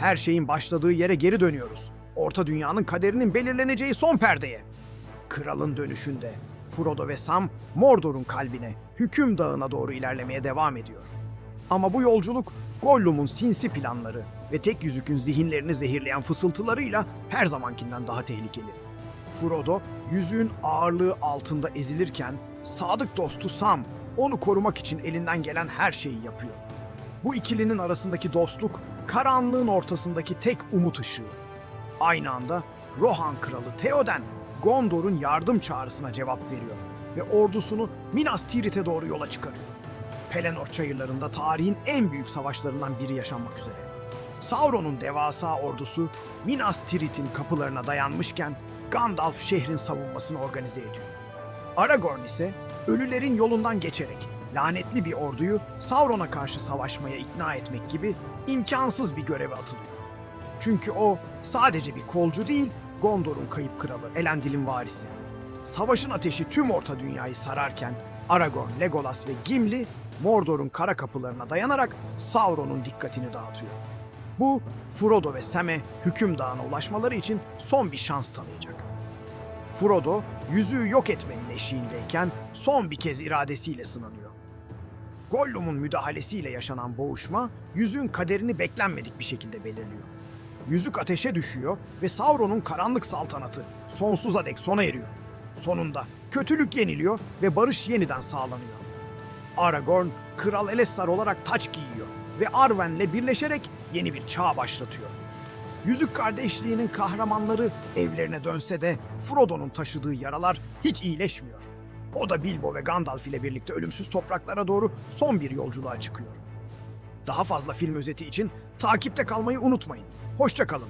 Her şeyin başladığı yere geri dönüyoruz. Orta dünyanın kaderinin belirleneceği son perdeye. Kralın dönüşünde Frodo ve Sam Mordor'un kalbine, hüküm dağına doğru ilerlemeye devam ediyor. Ama bu yolculuk Gollum'un sinsi planları ve tek yüzükün zihinlerini zehirleyen fısıltılarıyla her zamankinden daha tehlikeli. Frodo yüzüğün ağırlığı altında ezilirken sadık dostu Sam onu korumak için elinden gelen her şeyi yapıyor. Bu ikilinin arasındaki dostluk karanlığın ortasındaki tek umut ışığı. Aynı anda Rohan kralı Theoden Gondor'un yardım çağrısına cevap veriyor ve ordusunu Minas Tirith'e doğru yola çıkarıyor. Pelennor çayırlarında tarihin en büyük savaşlarından biri yaşanmak üzere. Sauron'un devasa ordusu Minas Tirith'in kapılarına dayanmışken Gandalf şehrin savunmasını organize ediyor. Aragorn ise ölülerin yolundan geçerek lanetli bir orduyu Sauron'a karşı savaşmaya ikna etmek gibi imkansız bir göreve atılıyor. Çünkü o sadece bir kolcu değil, Gondor'un kayıp kralı, Elendil'in varisi. Savaşın ateşi tüm orta dünyayı sararken Aragorn, Legolas ve Gimli Mordor'un kara kapılarına dayanarak Sauron'un dikkatini dağıtıyor. Bu Frodo ve Sam'e hüküm dağına ulaşmaları için son bir şans tanıyacak. Frodo yüzüğü yok etmenin eşiğindeyken son bir kez iradesiyle sınanıyor. Gollum'un müdahalesiyle yaşanan boğuşma yüzüğün kaderini beklenmedik bir şekilde belirliyor. Yüzük ateşe düşüyor ve Sauron'un karanlık saltanatı sonsuza dek sona eriyor. Sonunda kötülük yeniliyor ve barış yeniden sağlanıyor. Aragorn, Kral Elessar olarak taç giyiyor ve Arwen'le birleşerek yeni bir çağ başlatıyor. Yüzük kardeşliğinin kahramanları evlerine dönse de Frodo'nun taşıdığı yaralar hiç iyileşmiyor. O da Bilbo ve Gandalf ile birlikte ölümsüz topraklara doğru son bir yolculuğa çıkıyor. Daha fazla film özeti için takipte kalmayı unutmayın. Hoşça kalın.